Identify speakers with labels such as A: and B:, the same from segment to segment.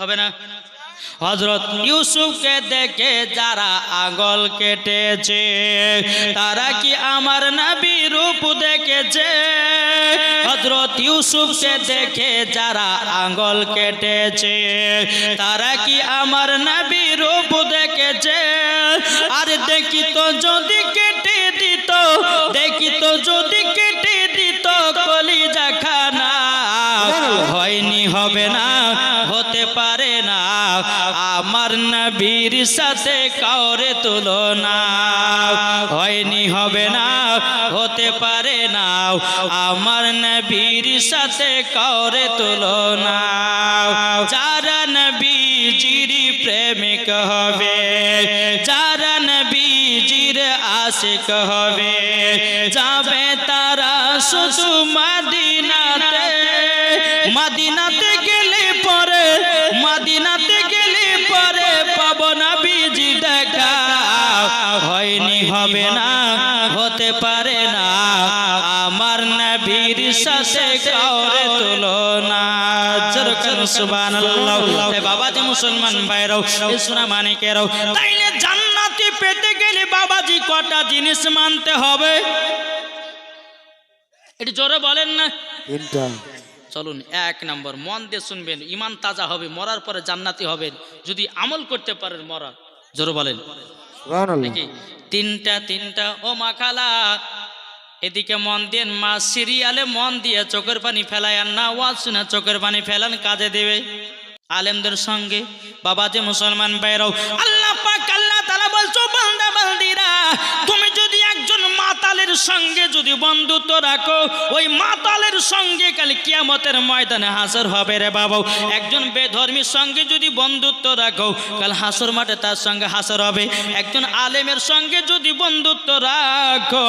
A: হবে না? হজরত ইউসুফকে দেখে যারা আগল কেটেছে তারা কি আমার নবী রূপ দেখেছে? হজরত ইউসুফকে দেখে যারা আঙ্গল কেটেছে তারা কি আমার নবী রূপ দেখেছে? আর দেখি তো যদি কেটে দিত দেখি তো যদি কেটে দিত কলিজা খানা হয়নি হবে না। আমার নবীর সাথে কাউরে তুলনা হয়নি, হবে না, হতে পারে না। আমার নবীর সাথে কাউরে তুলনা যারা নবীজির প্রেমিক হবে, যারা নবীজির আশিক হবে, যাবে তারা শুধু মাদিনাতে। মাদিনাতে গেলে পরে, মাদিনাতে হবে না হতে পারে না। আমার নবীর সাথে কাউরে তুলনা যেরকম সুবহানাল্লাহ। তাই বাবাজি মুসলমান ভাইরাও এই সোনা মানিকেরাও তাইলে জান্নাতি পেতে গেলে বাবাজি কটা জিনিস মানতে হবে? এটি জোরে বলেন না।
B: তিনটা।
A: চলুন এক নম্বর মন দিয়ে শুনবেন ইমান তাজা হবে মরার পরে জান্নাতি হবেন। যদি আমল করতে পারেন মরা জোরে বলেন। নাকি? তিনটা তিনটা, ও মাখালা এদিকে মন দিয়ে মা, সিরিয়ালে মন দিয়ে চোখের পানি ফেলায় আর না, ওয়াজ শুনে চোখের পানি ফেলান, কাজে দেবে। আলেমদের সঙ্গে, বাবা যে মুসলমান বাইরাও আল্লাহ সঙ্গে যদি বন্ধুত্ব রাখো ওই মাতালের সঙ্গে কাল কিয়ামতের ময়দানে হাসর হবে রে বাবা। একজন বেধর্মীর সঙ্গে যদি বন্ধুত্ব রাখো কাল হাসর মাঠে তার সঙ্গে হাসর হবে। একজন আলেমের সঙ্গে যদি বন্ধুত্ব রাখো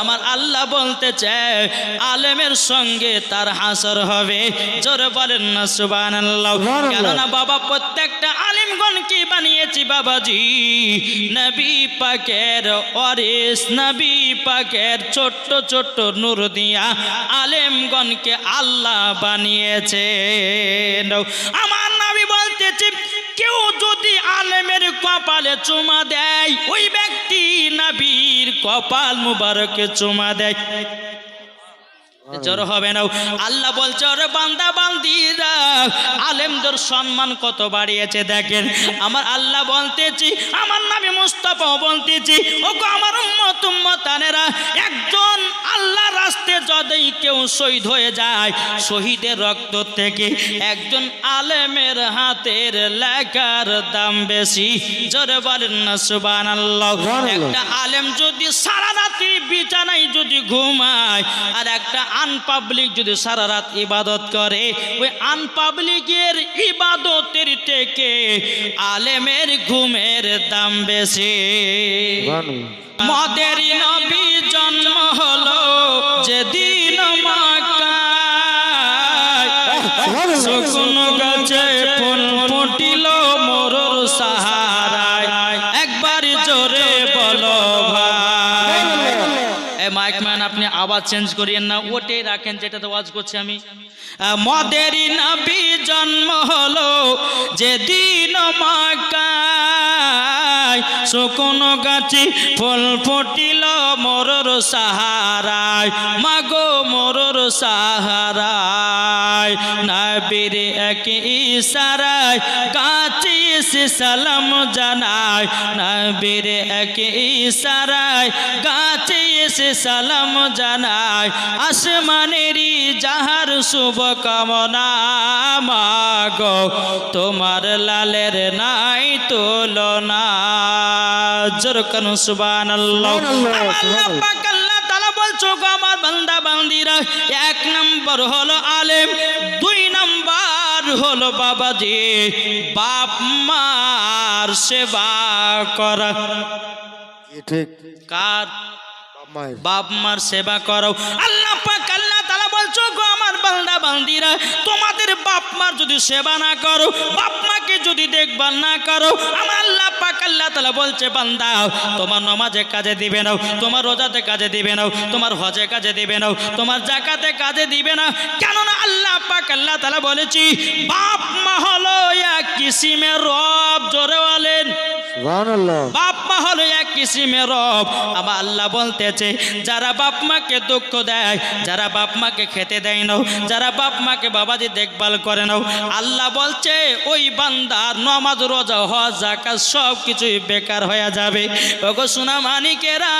A: আমার আল্লাহ বলতে চায় আলেমের সঙ্গে তার হাসর হবে। জোরে বলেন না সুবহানাল্লাহ। কেননা বাবা প্রত্যেকটা আলিমগণ কি বানিয়েছি বাবাজি। নবী পাকের অরিস নবী পাকের ছোট্ট ছোট্ট নূর দিয়া আলেমগণকে আল্লাহ বানিয়েছে আমার নবী বলতেছি কেউ যদি আলেমের কপালে চুমা দেয় ওই ব্যক্তি নবীর কপাল মুবারকে চুমা দেয়। জড়ো হবে না। আল্লাহ বলছে ওরে বান্দা বান্দিরা আলেমদের সম্মান কত বাড়িয়েছে দেখেন। আমার আল্লাহ বলতেছি, আমার নামে মুস্তাফা বলতেছি ও আমার উম্মত উম্মতানেরা, একজন আল্লাহ রাস্তে যদি কেউ শহীদ হয়ে যায় শহীদের রক্ত থেকে একজন আলেমের হাতের লেখার দাম বেশি। জোরে বলেন না সুবহানাল্লাহ। একটা আলেম যদি সারা রাত্রি বিছানায় যদি ঘুমায় আর একটা আনপাবলিক যদি সারা রাত ইবাদত করে ওই আনপাবলিকের ইবাদতের থেকে আলেমের ঘুমের দাম বেশি। মদের নবী জন্ম হলো যেদিন শুকন গাছে মাইক ম্যান, আপনি আওয়াজ চেঞ্জ করিয়েন না, ওটাই রাখেন যেটাতে ওয়াজ করছি আমি। মদেরই নবী জন্ম হলো যেদিন মাকায় শুকন গাছি ফল ফটিল মরর সাহারায়। মাগো মরর সাহারায়, নবীর এক ইশারায়, গাছি সে সালাম জানায়। নবীর এক ইশারায়, গাছে এসে সালাম জানায় আসমানেরই যাহার শুভ কামনা মাগো তোমার লালের নাই তুলনা। জোরকান আমার আল্লাহ বলছো গো আমার বান্দা বান্দিরা এক নম্বর হলো আলেম দুই নম্বর হলো বাবাজি বাপ মার সেবা করা।
B: ঠিক?
A: কার?
B: বাপ
A: মার সেবা করো। আল্লাহ পাক আল্লাহ তাআলা বলছো গো আমার বান্দা বান্দিরা তোমাদের বাপ মার যদি সেবা না করো বাপ মাকে যদি দেখভাল না করো আমার আল্লাহ পাক আল্লাহ তালা বলছে বান্দা তোমার নমাজে কাজে দিবে না তোমার রোজাতে কাজে দিবে না তোমার হজে কাজে দিবে না তোমার জাকাতে কাজে দিবে না। কেননা আল্লাহ পাক আল্লাহ তালা বলেছি বাপ মা হলো এক কিসিমের রব জোরে বলেন। বাপ মা হলো কিসিমের রব। আমার আল্লাহ বলতেছে, যারা বাপ মাকে দুঃখ দেয়, যারা বাপ মাকে খেতে দেয় না যারা বাপ মাকে বাবাজি দেখভাল করে নাও, আল্লাহ বলছে, ওই বান্দার নমাজ, রোজা, হজ জাকাত সব কিছুই বেকার হয়ে যাবে। ওগো সোনা মানিকেরা,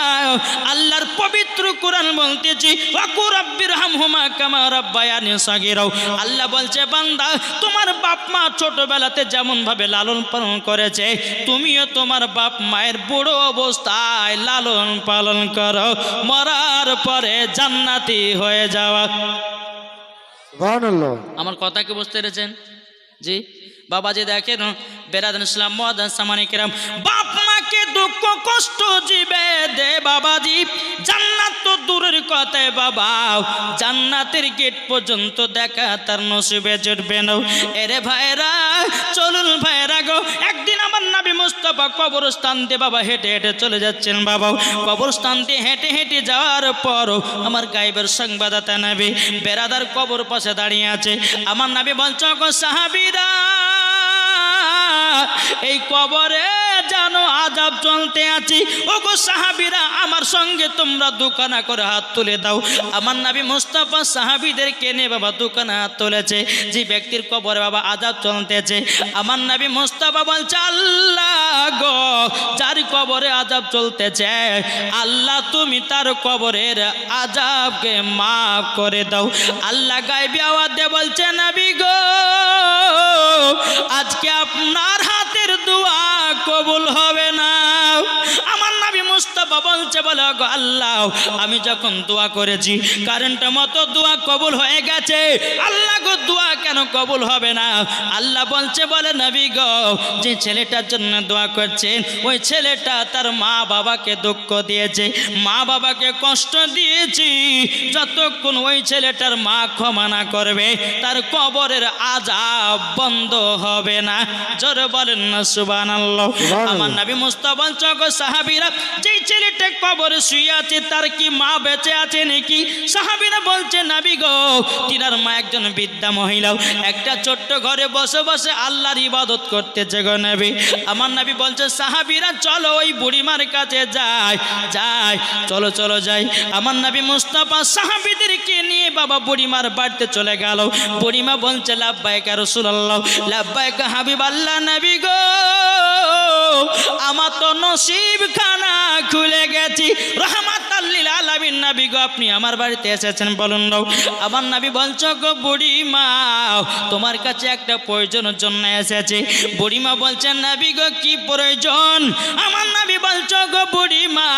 A: আল্লাহর পবিত্র কোরআন বলতেছি, ওয়াকু রাব্বির হামহুমা কামা রাব্বায়ানি সাগীরাও। আল্লাহ বলছে, বান্দা, তোমার বাপ মা ছোটবেলাতে যেমন ভাবে লালন পালন করেছে, তুমিও তোমার বাপ মায়ের বুড়ো অবস্থায় লালন পালন করো মরার পরে জান্নাতি হয়ে যাওয়া। আমার কথা কি বুঝতে পেরেছেন? জি বাবা যে দেখেন বেরাদ ইসলাম মহাদ সামানিকেরাম বাপ দুঃখ কষ্ট জিবে দে বাবা বাবাজি। জান্নাত তো দূরের কথায় বাবা। জান্নাতের গেট পর্যন্ত দেখা তার নসিবে জুটবে না। এরে ভাইরা, চলুন ভাইরা গো। একদিন আমার নাবি মুস্তফা কবরস্থান দিয়ে বাবা হেঁটে হেঁটে চলে যাচ্ছেন বাবা। কবরস্থান দিয়ে হেঁটে হেঁটে যাওয়ার পরও আমার গাইবের সংবাদতা নাবি। বেরাদার কবর পাশে দাঁড়িয়ে আছে। আমার নাবি বলছ গো সাহাবিরা এই কবরে জানো আজাব চলতে আছি। ও গো সাহাবিরা, আমার সঙ্গে তোমরা দোকানা করে হাত তুলে দাও। আমার নাবি মুস্তাফা সাহাবিদের কেনে বাবা দোকানে হাত তুলেছে। যে ব্যক্তির কবরে বাবা আজাব চলতেছে। আমার নাবি মুস্তাফা বলছে, আল্লাহ গো, যার কবরে আজাব চলতেছে, আল্লাহ তুমি তার কবরের আজাবকে মাফ করে দাও। আল্লাহ গাইবি আওয়াজ দিয়ে বলছে, নাবি গো, আজকে আপনার হাতের দোয়া কবুল হবে না। মুস্তাফা বলছে বলে আল্লাহ আমি যখন দোয়া করেছি কারেন্টের মতো দোয়া কবুল হয়ে গেছে। আল্লাহ গো দোয়া কেন কবুল হবে না? আল্লাহ বলছে বলে নবী গো যে ছেলেটার জন্য দোয়া করছেন ওই ছেলেটা তার মা বাবাকে দুঃখ দিয়েছে। মা বাবাকে কষ্ট দিয়েছি। যতক্ষণ ওই ছেলেটার মা ক্ষমা না করবে তার কবরের আজাব বন্ধ হবে না। জোরে বলেন না সুবান। আমার নবী মুস্তাফা চক সাহাবীরা যেই ছেলেটা কবরে শুয়ে আছে, তার কি মা বেঁচে আছে নাকি? সাহাবীরা বলছে, নবী গো, তিনার মা একজন বিদ্যা মহিলাও একটা ছোট্ট ঘরে বসে বসে আল্লাহর ইবাদত করতেছে গো নবী। আমার নবী বলছে, সাহাবীরা, চলো ওই বুড়িমার কাছে যাই যাই, চলো চলো যাই। আমার নবী মুস্তাফা সাহাবীদেরকে নিয়ে বাবা বুড়িমার বাড়িতে চলে গেল। বুড়িমা বলছে লাভবাইকা রসুল্লাহ লাভবাইকা হাবিব আল্লাহ নবী গো, আমার তো নসিব খানা খুলে গেছি। আল্লিল আলামিন, নবী গো, আপনি আমার বাড়িতে এসেছেন, বলুন আমার নবী গো বুড়ি মা তোমার কাছে একটা প্রয়োজনের জন্য এসেছে। বুড়ি মা বলছেন নবী গো, কি প্রয়োজন? আমার নবী গো বুড়ি মা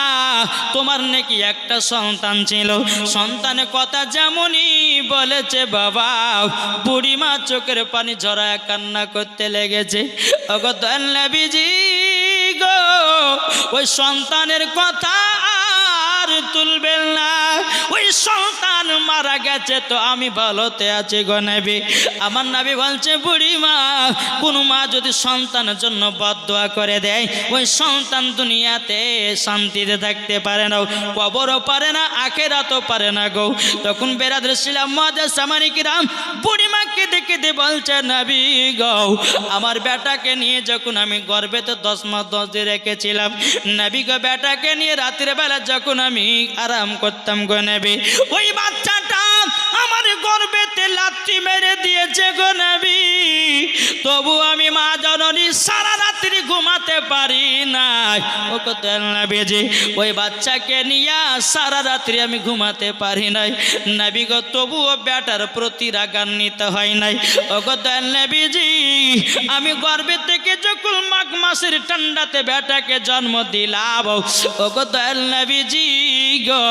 A: তোমার নাকি একটা সন্তান ছিল। সন্তানের কথা যেমনই বলেছে বাবা বুড়ি মা চোখের পানি ঝরায় কান্না করতে লেগেছে। দয়াল নবীজি গো। ওই সন্তানের কথা তুলবেন না। ওই সন্তান মারা গেছে তো আমি ভালোতে আছি গো আমার নাবি বলছে বুড়ি মা কোন মা যদি সন্তানের জন্য বদোয়া করে দেয়, ওই সন্তান দুনিয়াতে শান্তিতে থাকতে পারে না, কবরও পারে না, আখেরাতও পারে না গো। তখন বেরাদের ছিলাম মজা সামানিকিরাম বুড়িমাকে দেখে দে বলছে, নাবি গো, আমার বেটাকে নিয়ে যখন আমি গর্বেতে দশ মাস দশ দিন রেখেছিলাম, নাবি গো, বেটাকে নিয়ে রাতের বেলা যখন আমি আরাম করতাম গো নেবি। ওই বাচ্চাটা আমার গর্বেতে লাচ্ছি মেরে দিয়েছে গো নেবি। তবু আমি মা জননী সারা রাত্রি ঘুমাতে পারি নাই। ও নবীজি, ওই বাচ্চাকে নিয়ে সারা রাত্রি আমি ঘুমাতে পারি নাই। নবী গো, তবুও বেটার প্রতি রাগান্বিত হয় নাই। ও কত নবীজি, আমি গর্বে থেকে যখন মাঘ মাসের ঠান্ডাতে বেটাকে জন্ম দিলাম, ও কত নবীজি গো,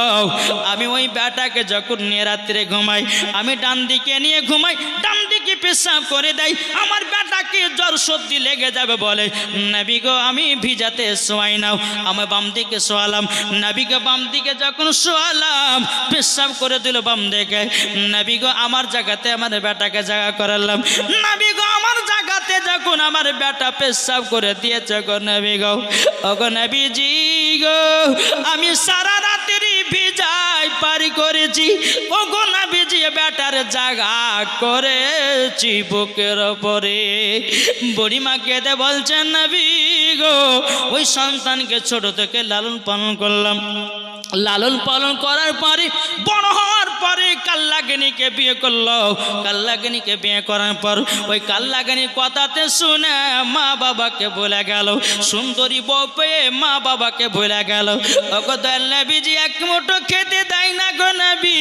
A: আমি ওই বেটাকে যখন নিয়ে রাত্রে ঘুমাই, আমি ডান দিকে নিয়ে ঘুমাই, ডান দিকে পেশাব করে দেয়। আমার বেটাকে জ্বর সর্দি লেগে যাবে বলে, নাবি গো, আমি ভিজাতে শোয়াই নাও আমি বাম দিকে শোয়ালাম। নাবি গো, বাম দিকে যখন শোয়ালাম, পেশাব করে দিল বাম দিকে। নাবি গো, আমার জায়গাতে আমার বেটাকে জায়গা করালাম। নাবি গো, আমার জায়গাতে যখন আমার বেটা পেশাব করে দিয়েছে গো নবী গো। ও গো নবীজি গো, আমি সারা পারি করেছি। কখনো বেজিয়ে বেটার জাগা করেছি বুকের ওপরে। বুড়িমা কেঁদে বলছেন না গো ওই সন্তানকে ছোট থেকে লালন পালন করলাম। লালন পালন করার পরে, বড় হওয়ার পরে কাল্লাগিনীকে বিয়ে করল। কাল্লাগিনীকে বিয়ে করার পর ওই কাল্লাগিনীর কথাতে শুনে মা বাবাকে বলে গেল। সুন্দরী বউ পেয়ে মা বাবাকে বলে গেল। নবীজি, এক মুঠো খেতে দেয় না গো নবী।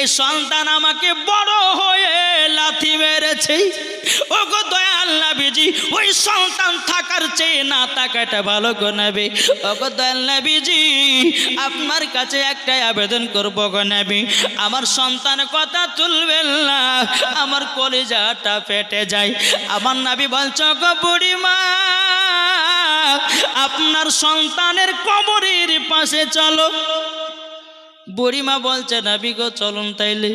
A: এই সন্তান আমাকে বড় হয়ে লাথি মেরেছে। ওগো দয়াল নবীজি, ওই সন্তান থাকার চেয়ে না থাকাটা ভালো গো নবী। ওগো দয়াল নবীজি আপনার কাছে একটাই আবেদন করব গো নবী। আমার সন্তান কথা তুলবেন না, আমার কলিজাটা ফেটে যায়। আমার নাবি বলছ, গো বুড়িমা, আপনার সন্তানের কবরের পাশে চলো। বুড়িমা বলছে, নাবি গো, চলুন তাইলে।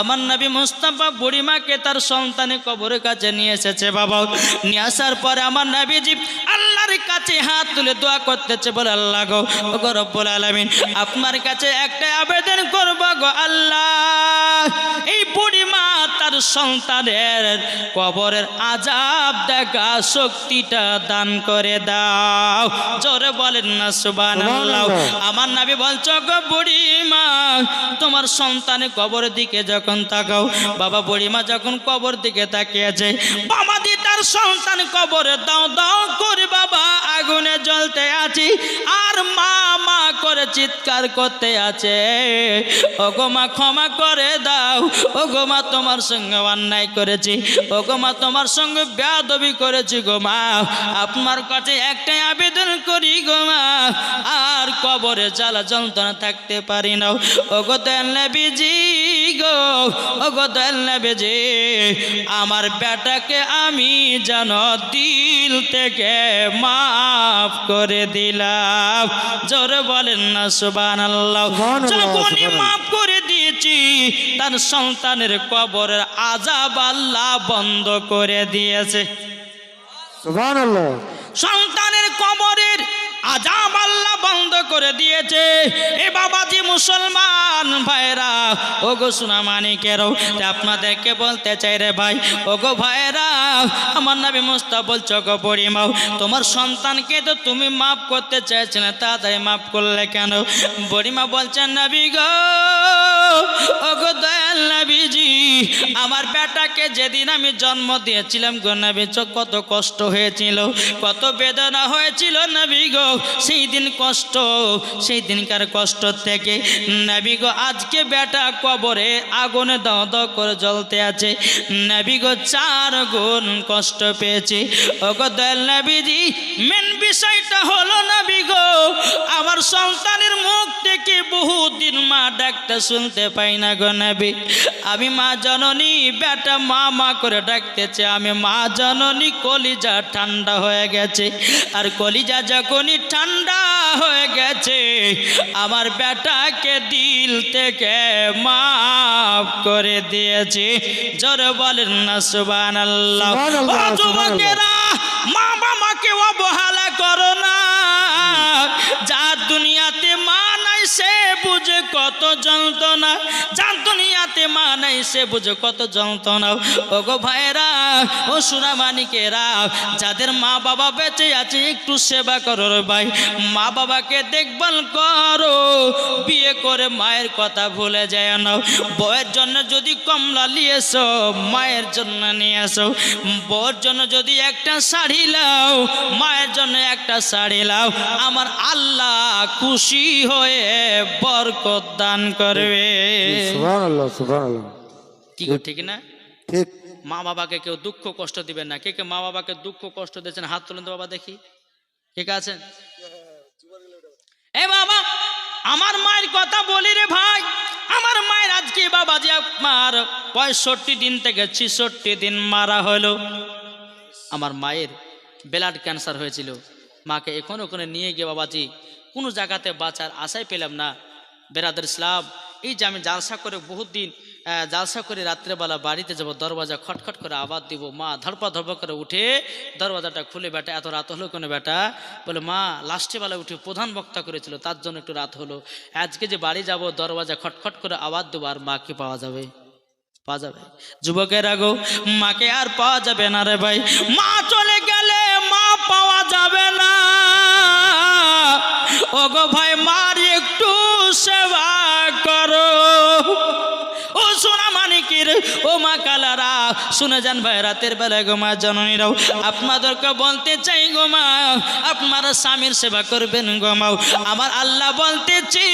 A: আমার নাবি মুস্তাফা বুড়িমাকে তার সন্তানে কবরের কাছে নিয়ে এসেছে, বাবা। নিয়ে আসার পরে আমার নাবিজি আল্লাহর কাছে হাত তুলে দোয়া করতেছে, বলে, আল্লাহ গো গরব বলে আলামিন, আপনার কাছে একটা আবেদন করব গো, আল্লাহ। তার সন্তানের কবরের আজাব দেখা শক্তিটা দান করে দাও। জোরে বলেন না সুবহানাল্লাহ। আমার নাবি বলছো গো বুড়িমা তোমার সন্তানের কবরের দিকে যখন তাকাও বাবা বুড়িমা যখন কবর দিকে তাকিয়েছে বাবা দি তার সন্তান কবরে দাও দাও করে বাবা। আগুনে জ্বলতে আছি, আর মা মা করে চিৎকার করতে আছে। ও গো মা, ক্ষমা করে দাও। ও গো মা, তোমার সঙ্গে অন্যায় করেছি। ও গো মা, তোমার সঙ্গে বেয়াদবি করেছি গো মা। আপনার কাছে একটাই আবেদন করি গো মা, আর কবরে জ্বালা যন্ত্রণা থাকতে পারি না। ও গো বিজি গো ও গো আমার বেটাকে আমি যেন দিল থেকে মাফ করে দিলাম। জোরে বলেন না সুবান আল্লাহ। মাফ করে দিয়েছি তার সন্তানের কবরের আজাব আল্লাহ বন্ধ করে দিয়েছে। সন্তানের কবরের আজাব আল্লাহ বন্ধ করে দিয়েছে। এ বাবাজি মুসলমান ভাইরা ও গো সোনা মানিকেরও আপনাদেরকে বলতে চাই রে ভাই ও গো ভাইরা, আমার নাবি মুস্তা বলছো গো পরিমাও, তোমার সন্তানকে তো তুমি মাফ করতে চাইছিলে তাড়াতাড়ি মাফ করলে কেন? বড়িমা বলছেন, নাবি গো আমার বেটাকে যেদিন আমি জন্ম দিয়েছিলাম গো নবী কত কষ্ট হয়েছিল, কত বেদনা হয়েছিল নবী গো, সেই দিন কষ্ট, সেই দিনকার কষ্ট থেকে নবী গো, আজকে বেটা কবরে আগুনে দাও দাও করে জ্বলতে আছে। নবী গো, চার গুণ কষ্ট পেয়েছে। ও গো দয়াল নবীজি মেন বিষয়টা হলো নবী গো আমার সন্তানের মুখ থেকে বহুদিন মা ডাকতে শুনতে পাই না গো নবী। আমি মা জননী বেটা মা মা করে ডাকতেছে। আমি মা জননী কলিজা ঠান্ডা হয়ে গেছে। আর কলিজা যখনই ঠান্ডা হয়ে গেছে আমার বেটাকে দিল থেকে মাফ করে দিয়েছে। জোর বলেন না সুবান আল্লাহ মা বাবাকে অবহেলা বুঝে কত যন্ত্রণা। যার দুনিয়াতে মা নাই, সে বুঝে কত যন্ত্রণা। ও গো ভাইরা ও সুরা মানিকেরা যাদের মা বাবা বেঁচে আছে, একটু সেবা করো ভাই। মা বাবাকে দেখভাল করো, বিয়ে করে মায়ের কথা ভুলে যায় না। বউয়ের জন্য যদি কমলা নিয়ে এসো, মায়ের জন্য নিয়ে এসো। বউয়ের জন্য যদি একটা শাড়ি লাও, মায়ের জন্য একটা শাড়ি লাও। আমার আল্লাহ খুশি হয়ে বরকত দান করবে।
B: সুবহানাল্লাহ সুবহানাল্লাহ।
A: কি ঠিক না?
B: ঠিক।
A: মা বাবাকে কেউ দুঃখ কষ্ট দিবেন না। কে কে মা বাবাকে দুঃখ কষ্ট দিয়েছেন? হাত তুলেন তো বাবা দেখি। ঠিক আছেন এ বাবা আমার মায়ের কথা বলি রে ভাই। আমার মায়ের আজকে বাবা যে আপনার পঁয়ষট্টি দিন থেকে ছিষট্টি দিন মারা হলো। আমার মায়ের ব্লাড ক্যান্সার হয়েছিল। মাকে এখন ওখানে নিয়ে গিয়ে বাবাজি কোনো জায়গাতে বাঁচার আশাই পেলাম না। বেরাদের ইসলাম, এই যে আমি জালসা করে বহুত দিন জালসা করে রাত্রেবেলা বাড়িতে যাব, দরওয়াজা খটখট করে আবার দিব, মা ধরপা ধরপা করে উঠে দরওয়াজাটা খুলে, বেটা, এত রাত হলো কোনো বেটা? বলে, মা, লাস্টে বেলা উঠে প্রধান বক্তা করেছিল, তার জন্য একটু রাত হলো। আজকে যে বাড়ি যাব, দরওয়াজা খটখট করে আবার দেবো, আর মাকে পাওয়া যাবে। পাওয়া যাবে। যুবকের আগো মাকে আর পাওয়া যাবে না রে ভাই। মা চলে গেলে মা পাওয়া যাবে না। ওগো ভাই, মার একটু সেবা করো। ও সোনা মানিকের ও মা কালারা শুনে যান ভাই রাতের বেলায় গো মা জননীরাও। আপনাদেরকে বলতে চাই গো মা আপনারা স্বামীর সেবা করবেন গো মাও আমার আল্লাহ বলতেছি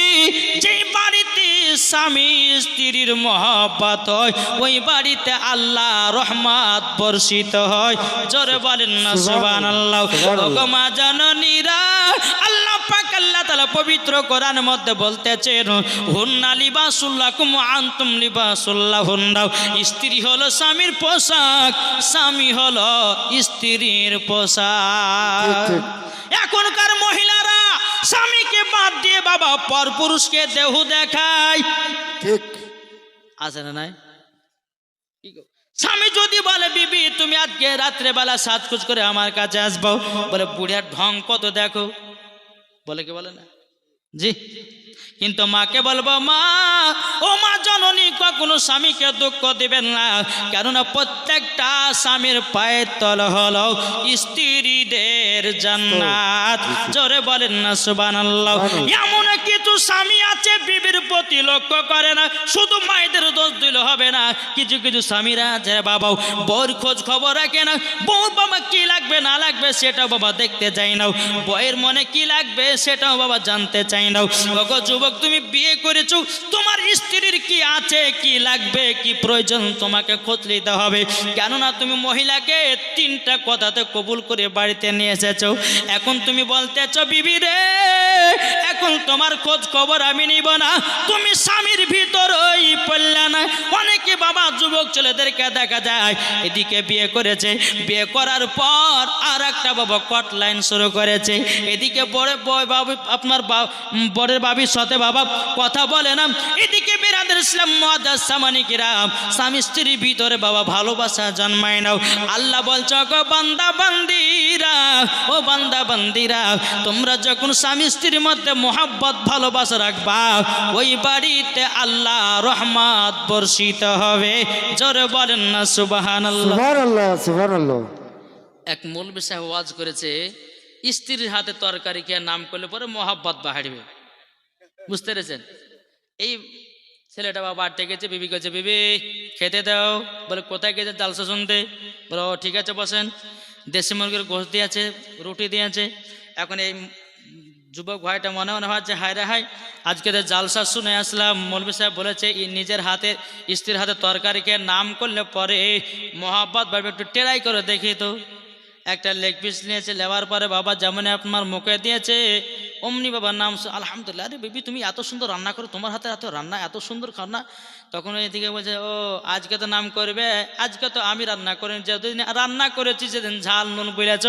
A: যে বাড়িতে স্বামী স্ত্রীর মহাপাত হয় ওই বাড়িতে আল্লাহ রহমাত বর্ষিত হয়। জোরে বলেন না সুবান আল্লাহ গো মা জননীরা আল্লাহ আল্লাহ তাআলা পবিত্র কোরআন মধ্যে বলতেছেন হুন্না লিবাসুল্লাহ কুম আনতুম লিবাসুল্লাহ হুন্নাও স্ত্রী হলো স্বামীর পোশাক স্বামী হলো স্ত্রীর পোশাক। এখনকার মহিলারা স্বামীকে বাদ দিয়ে বাবা পর পুরুষকে দেহ দেখায়।
B: ঠিক।
A: আছে না নাই? স্বামী যদি বলে বিবি তুমি আজকে রাত্রে বেলা সাজকুজ করে আমার কাছে আসব বলে বুড়িয়ার ঢং কত দেখো? বলে কি বলে না? জি। কিন্তু মাকে বলব মা ও মা জননী কখনো স্বামীকে দুঃখ দিবেন না। কেননা প্রত্যেকটা স্বামীর পায়ে তল হলো স্ত্রীদের জান্নাত। জোরে বলেন না সুবহানাল্লাহ। এমন কিছু স্বামী আছে প্রতি লক্ষ্য করে না, শুধু মায়েদের দোষ দিলে হবে না। কিছু কিছু স্বামীরা আছে বাবা বউর খোঁজ খবর রাখে না, বউ বাবা কি লাগবে না লাগবে সেটাও বাবা দেখতে চাই না। বউয়ের মনে কি লাগবে সেটাও বাবা জানতে চাই না। ওগো যুবক, তুমি বিয়ে করেছ, তোমার স্ত্রীর কি আছে, কি লাগবে, কি প্রয়োজন তোমাকে খোঁজ নিতে হবে। কেননা তুমি মহিলাকে তিনটা কথাতে কবুল করে বাড়িতে নিয়ে এসেছ। এখন তুমি বলতেছো, বিবি রে, এখন তোমার খোঁজ খবর আমি নিব না। তুমি স্বামীর ভিতরই পড়লে না। অনেকে বাবা যুবক ছেলেদেরকে দেখা যায়, এদিকে বিয়ে করেছে। বিয়ে করার পর আর একটা বাবা কট লাইন শুরু করেছে। এদিকে বড় বয় বাবু, আপনার বরের বাবির সাথে বাবা কথা বলে না। এদিকে বেরাদের ইসলাম সামানিকেরাম স্বামী স্ত্রীর ভিতরে বাবা ভালোবাসা জন্মায় নাও। আল্লাহ বলছ গো বান্দা বান্দিরা ও বান্দা বান্দিরা তোমরা যখন স্বামী স্ত্রীর মধ্যে মোহাব্বত ভালোবাসা রাখবা ওই বাড়িতে আল্লাহ রহমাত বর্ষিত হবে। জোরে বলেন না সুবাহান আল্লাহ
B: সুবহানাল্লাহ সুবহানাল্লাহ।
A: এক মৌলবী সাহেব ওয়াজ করেছে স্ত্রীর হাতে তরকারি খেয়ে নাম করলে পরে মহাব্বত বাহাড়বে বুঝতে পেরেছেন? এই ছেলেটা বাবা বাড়তে গেছে, বিবি গেছে বিবি, খেতে দাও। বলে, কোথায় গেছে জালসা শুনতে? বলে ঠিক আছে, বসেন। দেশি মুরগির গোশ দিয়েছে, রুটি দিয়েছে। এখন এই যুবক ভাইটা মনে মনে হচ্ছে হায় রে হায়, আজকে তো জালসা শুনে আসলাম। মৌলবী সাহেব বলেছে নিজের হাতে, স্ত্রীর হাতে তরকারিকে নাম করলে পরে মহাব্বত বাড়বে একটু টেরাই করে দেখি তো। একটা লেগ পিস নিয়েছে নেওয়ার পরে বাবা যেমন আপনার মুখে দিয়েছে অমনি বাবার নাম আলহামদুলিল্লাহ, আরে বেবি তুমি এত সুন্দর রান্না করো, তোমার হাতে এত রান্না, এত সুন্দর খান্না তখন এদিকে বলছে, ও, আজকে তো নাম করবে, আজকে তো আমি রান্না করিনি যেদিন রান্না করেছি সেদিন ঝাল নুন বলেছ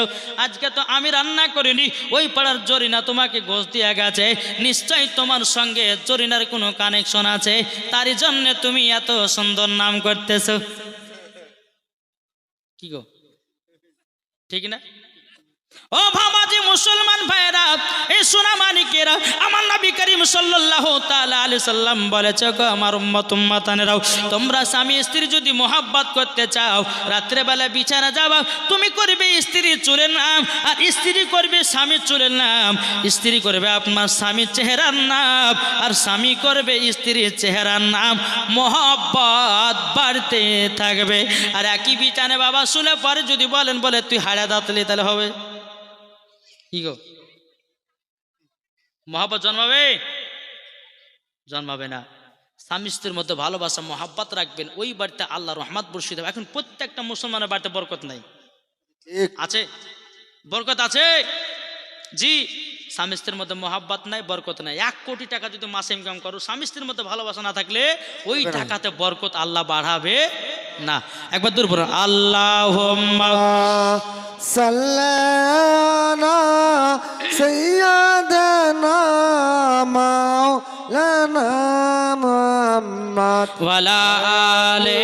A: আজকে তো আমি রান্না করিনি, ওই পাড়ার জরিনা তোমাকে গোস দিয়ে গেছে, নিশ্চয়ই তোমার সঙ্গে জরিনার কোনো কানেকশন আছে, তারই জন্য তুমি এত সুন্দর নাম করতেছো। কি গো? ঠিক না? ও ভাবাজি মুসলমান ভাইরা এই সোনা মানিকেরা, আমার নবী করিম তাআলা আলাইহি সাল্লাম বলেছে, গো আমার উম্মত, উম্মাতানেরাও, তোমরা স্বামী স্ত্রী যদি মোহাব্বত করতে চাও রাত্রে বেলা বিছানা যাবা, তুমি করবে স্ত্রীর চুলের নাম, আর স্ত্রী করবে স্বামীর চুলের নাম। স্ত্রী করবে আপনার স্বামীর চেহারার নাম, আর স্বামী করবে স্ত্রীর চেহারার নাম। মোহাব্বত বাড়তে থাকবে। আর একই বিছানে বাবা শুলে পরে যদি বলেন, বলে, তুই হাড়া দাঁতলি, তাহলে হবে? কি গো মহাব্বত জন্মাবে? জন্মাবে না। স্বামী স্ত্রীর মধ্যে ভালোবাসা মহাব্বত রাখবেন ওই বাড়িতে আল্লাহ রহমাত বর্ষিত হবে। এখন প্রত্যেকটা মুসলমানের বাড়িতে বরকত নাই। আছে? বরকত আছে? জি। স্বামী স্ত্রীর মধ্যে মহাব্বত নাই বরকত নাই। এক কোটি টাকা যদি মাসে ইনকাম করো স্বামী স্ত্রীর মধ্যে ভালোবাসা না থাকলে ওই টাকাতে বরকত আল্লাহ বাড়াবে না। একবার দূর বলুন আল্লাহ
B: সাল্লানা সাইয়্যিদানা লানা মুহাম্মদ।
A: ওয়ালা আলে